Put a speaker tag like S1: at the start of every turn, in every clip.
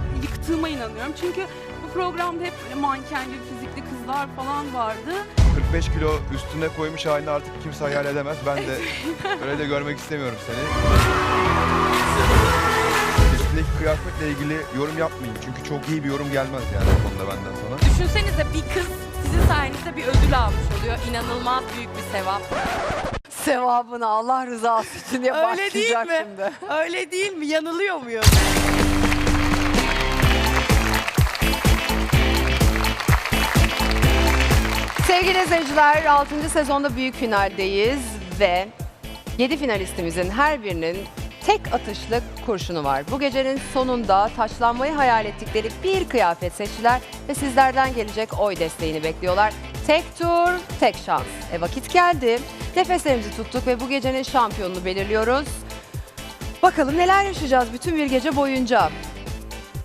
S1: olarak yıktığıma inanıyorum. Çünkü bu programda hep böyle manken gibi fizikli kızlar falan vardı.
S2: 45 kilo üstüne koymuş halini artık kimse hayal edemez. Ben de öyle de görmek istemiyorum seni. Üstündeki kıyafetle ilgili yorum yapmayayım. Çünkü çok iyi bir yorum gelmez yani bu konuda benden sana.
S3: Düşünsenize bir kız sizin sayenizde bir ödül almış oluyor. İnanılmaz büyük bir sevap.
S4: Sevabını Allah rızası için diye
S3: Öyle değil
S4: başlayacak
S3: mi?
S4: şimdi.
S3: Öyle değil mi? Yanılıyor muyum?
S4: Sevgili izleyiciler 6. sezonda büyük finaldeyiz ve 7 finalistimizin her birinin tek atışlık kurşunu var. Bu gecenin sonunda taçlanmayı hayal ettikleri bir kıyafet seçtiler ve sizlerden gelecek oy desteğini bekliyorlar. Tek tur, tek şans. E vakit geldi. Nefeslerimizi tuttuk ve bu gecenin şampiyonunu belirliyoruz. Bakalım neler yaşayacağız bütün bir gece boyunca.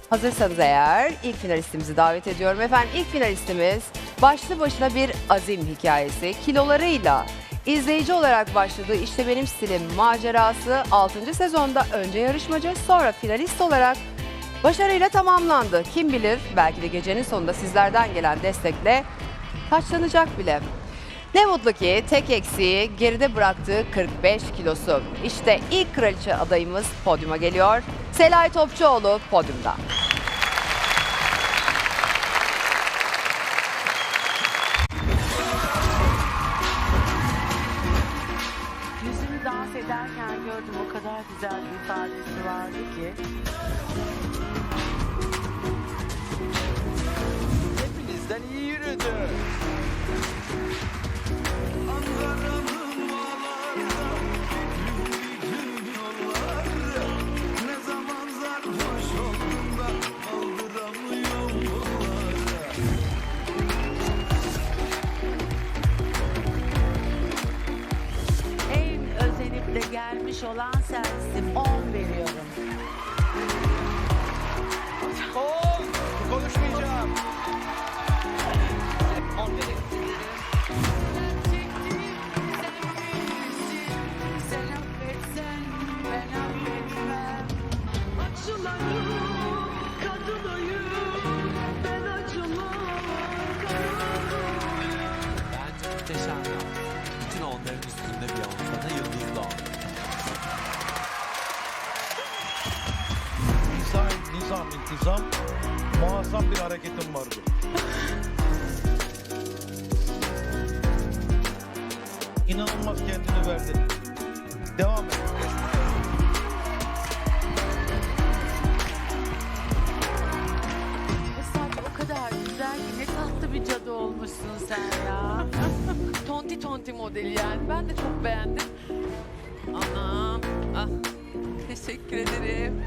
S4: Hazırsanız eğer ilk finalistimizi davet ediyorum. Efendim ilk finalistimiz başlı başına bir azim hikayesi. Kilolarıyla izleyici olarak başladığı işte benim stilim macerası 6. sezonda önce yarışmacı sonra finalist olarak başarıyla tamamlandı. Kim bilir belki de gecenin sonunda sizlerden gelen destekle taçlanacak bile. Ne mutlu ki tek eksiği geride bıraktığı 45 kilosu. İşte ilk kraliçe adayımız podyuma geliyor. Selay Topçuoğlu podyumda.
S5: Olan sensin. 10 veriyorum.
S6: İnanılmaz kendini verdi. Devam et.
S5: O kadar güzel ki ne tatlı bir cadı olmuşsun sen ya.
S3: Tonti tonti modeli yani. Ben de çok beğendim. Anam. Ah. Teşekkür ederim.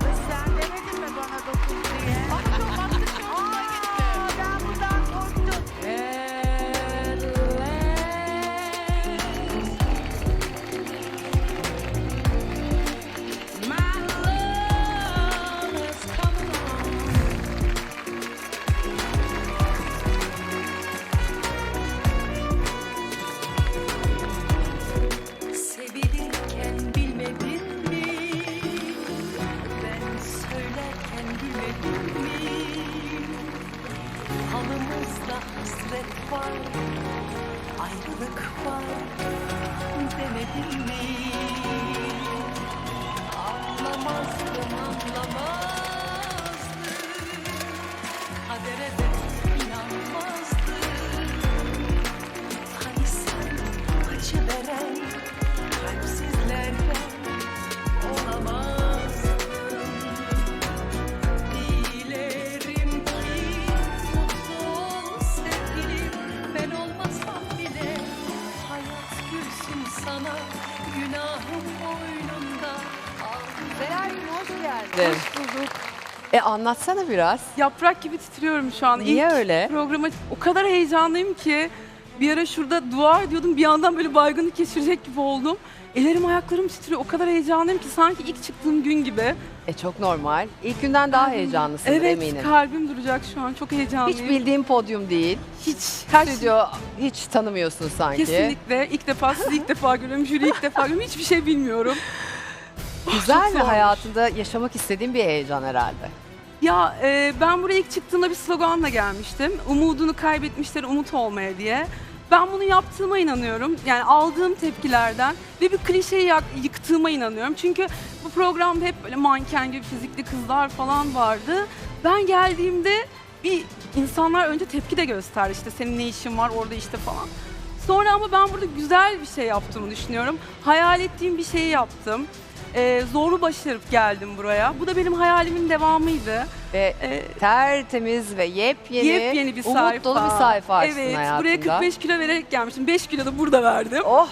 S7: the
S4: moon. Hoş geldin. E anlatsana biraz.
S1: Yaprak gibi titriyorum şu an.
S4: Niye
S1: İlk
S4: öyle?
S1: Programa o kadar heyecanlıyım ki bir ara şurada dua ediyordum. Bir yandan böyle baygınlık geçirecek gibi oldum. Ellerim ayaklarım titriyor. O kadar heyecanlıyım ki sanki ilk çıktığım gün gibi.
S4: E çok normal. İlk günden daha heyecanlısın
S1: evet
S4: eminim.
S1: kalbim duracak şu an. Çok heyecanlıyım.
S4: Hiç bildiğim podyum değil.
S1: Hiç. Her
S4: Stüdyo hiç tanımıyorsun sanki.
S1: Kesinlikle. ilk defa sizi ilk defa görüyorum. Jüri ilk defa görüyorum. Hiçbir şey bilmiyorum.
S4: Güzel
S1: Çok
S4: mi
S1: zormuş.
S4: hayatında yaşamak istediğin bir heyecan herhalde?
S1: Ya e, ben buraya ilk çıktığımda bir sloganla gelmiştim. Umudunu kaybetmişler umut olmaya diye. Ben bunu yaptığıma inanıyorum. Yani aldığım tepkilerden ve bir klişeyi yak- yıktığıma inanıyorum. Çünkü bu programda hep böyle manken gibi fizikli kızlar falan vardı. Ben geldiğimde bir insanlar önce tepki de gösterdi. İşte senin ne işin var orada işte falan. Sonra ama ben burada güzel bir şey yaptığımı düşünüyorum. Hayal ettiğim bir şeyi yaptım. Ee, zorlu başarıp geldim buraya. Bu da benim hayalimin devamıydı.
S4: Ve
S1: Ee,
S4: tertemiz ve yepyeni,
S1: yepyeni bir
S4: umut
S1: sayfa.
S4: dolu bir sayfa açtın
S1: Evet,
S4: hayatında.
S1: buraya 45 kilo vererek gelmiştim. 5 kilo da burada verdim.
S4: Oh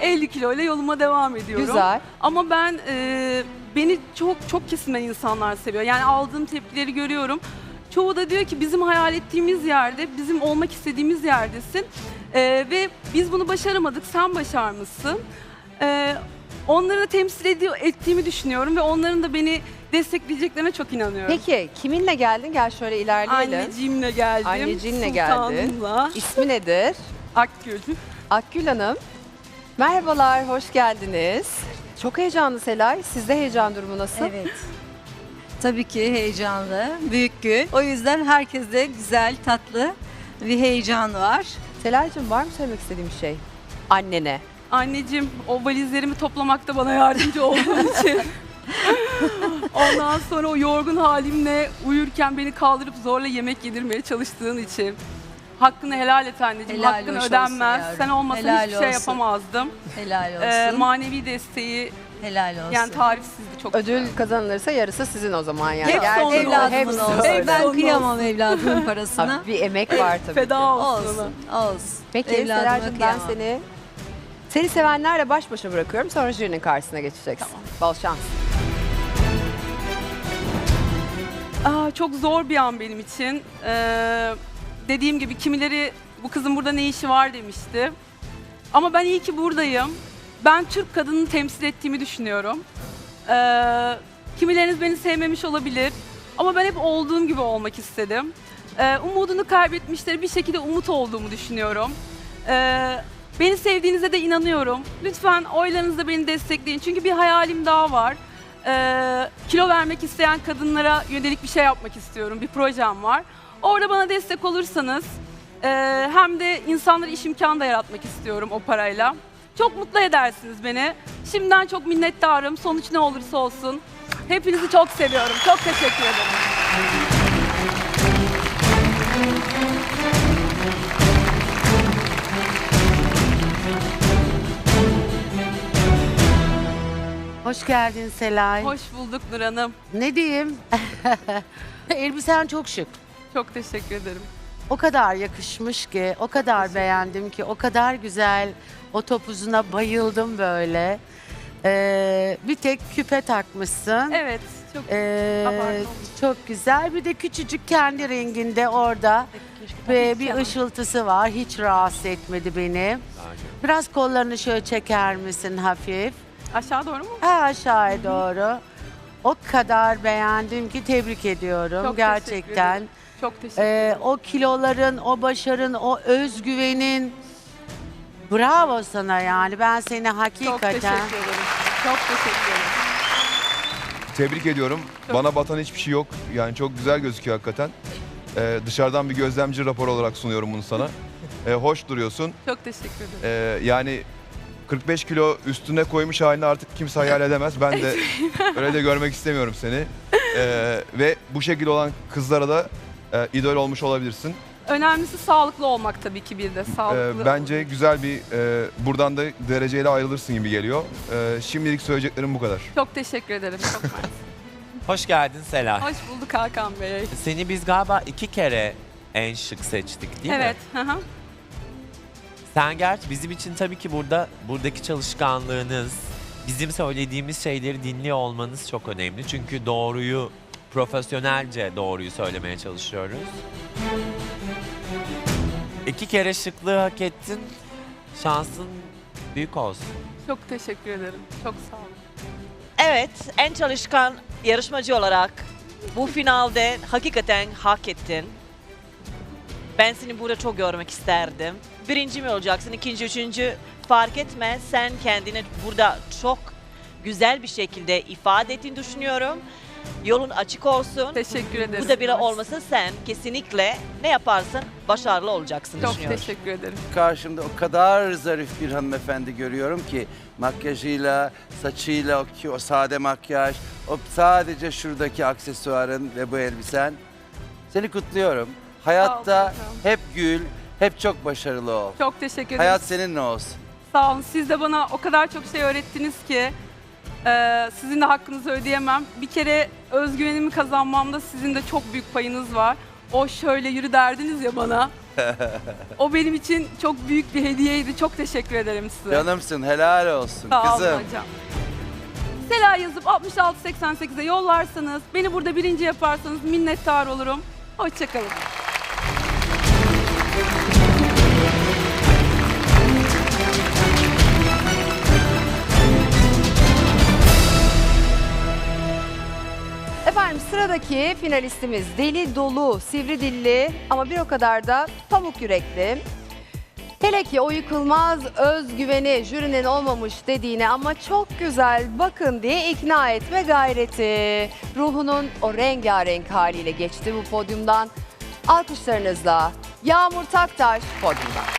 S1: 50 kilo ile yoluma devam ediyorum.
S4: güzel.
S1: Ama ben e, beni çok çok kesimden insanlar seviyor. Yani aldığım tepkileri görüyorum. Çoğu da diyor ki bizim hayal ettiğimiz yerde, bizim olmak istediğimiz yerdesin. E, ve biz bunu başaramadık, sen başarmışsın. E, onları da temsil ediyor, ettiğimi düşünüyorum ve onların da beni destekleyeceklerine çok inanıyorum.
S4: Peki kiminle geldin? Gel şöyle ilerleyelim.
S1: Anneciğimle geldim.
S4: Anneciğinle geldin.
S1: Sultanımla.
S4: İsmi nedir?
S1: Akgül.
S4: Akgül Hanım. Merhabalar, hoş geldiniz. Çok heyecanlı Selay. Sizde heyecan durumu nasıl?
S8: Evet. Tabii ki heyecanlı, büyük gün. O yüzden herkeste güzel, tatlı bir heyecan var.
S4: Selaycığım var mı söylemek istediğim bir şey? Annene.
S1: Anneciğim o valizlerimi toplamakta bana yardımcı olduğun için. Ondan sonra o yorgun halimle uyurken beni kaldırıp zorla yemek yedirmeye çalıştığın için. Hakkını helal et anneciğim.
S8: Helal
S1: Hakkın
S8: hoş olsun
S1: ödenmez.
S8: yavrum.
S1: Sen olmasan
S8: Helal
S1: hiçbir şey
S8: olsun.
S1: yapamazdım.
S8: Helal olsun.
S1: Ee, manevi desteği
S8: Helal olsun.
S1: yani tarifsizdi çok güzel.
S4: Ödül kazanılırsa yarısı sizin o zaman yani.
S1: Hepsi
S4: Gerçekten
S1: onun
S8: Evladımın
S4: hepsi
S8: olsun.
S4: öyle.
S8: Ben kıyamam evladımın parasına.
S4: Abi bir emek var tabii.
S1: Feda olsun.
S8: olsun, olsun.
S4: Peki
S8: Evladıma
S4: Selaycığım ben
S8: kıyamam.
S4: seni seni sevenlerle baş başa bırakıyorum. Sonra jürinin karşısına geçeceksin. Bol şans.
S1: Aa, çok zor bir an benim için. Ee, dediğim gibi kimileri bu kızın burada ne işi var demişti. Ama ben iyi ki buradayım. Ben Türk kadını temsil ettiğimi düşünüyorum. Ee, kimileriniz beni sevmemiş olabilir. Ama ben hep olduğum gibi olmak istedim. Ee, umudunu kaybetmişleri bir şekilde umut olduğumu düşünüyorum. Ee, beni sevdiğinize de inanıyorum. Lütfen oylarınızla beni destekleyin. Çünkü bir hayalim daha var. Ee, kilo vermek isteyen kadınlara yönelik bir şey yapmak istiyorum. Bir projem var. Orada bana destek olursanız e, hem de insanlara iş imkanı da yaratmak istiyorum o parayla. Çok mutlu edersiniz beni. Şimdiden çok minnettarım. Sonuç ne olursa olsun. Hepinizi çok seviyorum. Çok teşekkür ederim.
S9: Hoş geldin Selay.
S1: Hoş bulduk Nur Hanım.
S9: Ne diyeyim? Elbisen çok şık.
S1: Çok teşekkür ederim.
S9: O kadar yakışmış ki, o kadar beğendim ki, o kadar güzel. O topuzuna bayıldım böyle. Ee, bir tek küpe takmışsın.
S1: Evet. Çok
S9: Ee,
S1: abartı
S9: çok güzel. Bir de küçücük kendi renginde orada ve bir ışıltısı var. Hiç rahatsız etmedi beni. Biraz kollarını şöyle çeker misin hafif?
S1: Aşağı doğru mu?
S9: Ha aşağıya doğru. O kadar beğendim ki tebrik ediyorum
S1: Çok teşekkür
S9: gerçekten.
S1: ederim. Çok teşekkür
S9: Ee,
S1: ederim.
S9: o kiloların, o başarın, o özgüvenin bravo sana yani. Ben seni
S1: Çok
S9: hakikaten
S1: teşekkür ederim. Çok teşekkür ederim.
S2: Tebrik ediyorum. Bana batan hiçbir şey yok. Yani çok güzel gözüküyor hakikaten. Ee, dışarıdan bir gözlemci rapor olarak sunuyorum bunu sana. Ee, hoş duruyorsun.
S1: Çok teşekkür ederim.
S2: Ee, yani 45 kilo üstüne koymuş halini artık kimse hayal edemez. Ben de öyle de görmek istemiyorum seni. Ee, ve bu şekilde olan kızlara da e, idol olmuş olabilirsin.
S1: Önemlisi sağlıklı olmak tabii ki bir de.
S2: Ee,
S1: Sağlıklı.
S2: bence güzel bir e, buradan da dereceyle ayrılırsın gibi geliyor. Ee, şimdilik söyleyeceklerim bu kadar.
S1: Çok teşekkür ederim. Çok mersi.
S10: Hoş geldin Sela.
S1: Hoş bulduk Hakan Bey.
S10: Seni biz galiba iki kere en şık seçtik değil mi?
S1: evet. hı hı.
S10: Sen gerçi bizim için tabii ki burada buradaki çalışkanlığınız, bizim söylediğimiz şeyleri dinliyor olmanız çok önemli. Çünkü doğruyu, profesyonelce doğruyu söylemeye çalışıyoruz. İki kere şıklığı hak ettin. Şansın büyük olsun.
S1: Çok teşekkür ederim. Çok sağ olun.
S11: Evet, en çalışkan yarışmacı olarak bu finalde hakikaten hak ettin. Ben seni burada çok görmek isterdim. Birinci mi olacaksın, ikinci, üçüncü fark etmez. Sen kendini burada çok güzel bir şekilde ifade ettiğini düşünüyorum. Yolun açık olsun.
S1: Teşekkür ederim.
S11: Bu da biri olmasa sen kesinlikle ne yaparsın başarılı olacaksın
S1: Çok
S11: düşünüyorum.
S1: teşekkür ederim.
S12: Karşımda o kadar zarif bir hanımefendi görüyorum ki makyajıyla, saçıyla, o, ki o sade makyaj, o sadece şuradaki aksesuarın ve bu elbisen. Seni kutluyorum. Hayatta
S1: hocam.
S12: hep gül, hep çok başarılı ol.
S1: Çok teşekkür ederim.
S12: Hayat seninle olsun.
S1: Sağ olun. Siz de bana o kadar çok şey öğrettiniz ki e, sizin de hakkınızı ödeyemem. Bir kere özgüvenimi kazanmamda sizin de çok büyük payınız var. O şöyle yürü derdiniz ya bana. o benim için çok büyük bir hediyeydi. Çok teşekkür ederim size.
S12: Canımsın, helal olsun
S1: Sağ olun
S12: kızım.
S1: hocam. Sela yazıp 6688'e yollarsanız, beni burada birinci yaparsanız minnettar olurum. Hoşçakalın.
S4: Efendim sıradaki finalistimiz deli dolu, sivri dilli ama bir o kadar da pamuk yürekli. Hele ki o yıkılmaz özgüveni jürinin olmamış dediğine ama çok güzel bakın diye ikna etme gayreti. Ruhunun o rengarenk haliyle geçti bu podyumdan. Alkışlarınızla Yağmur Taktaş podyumdan.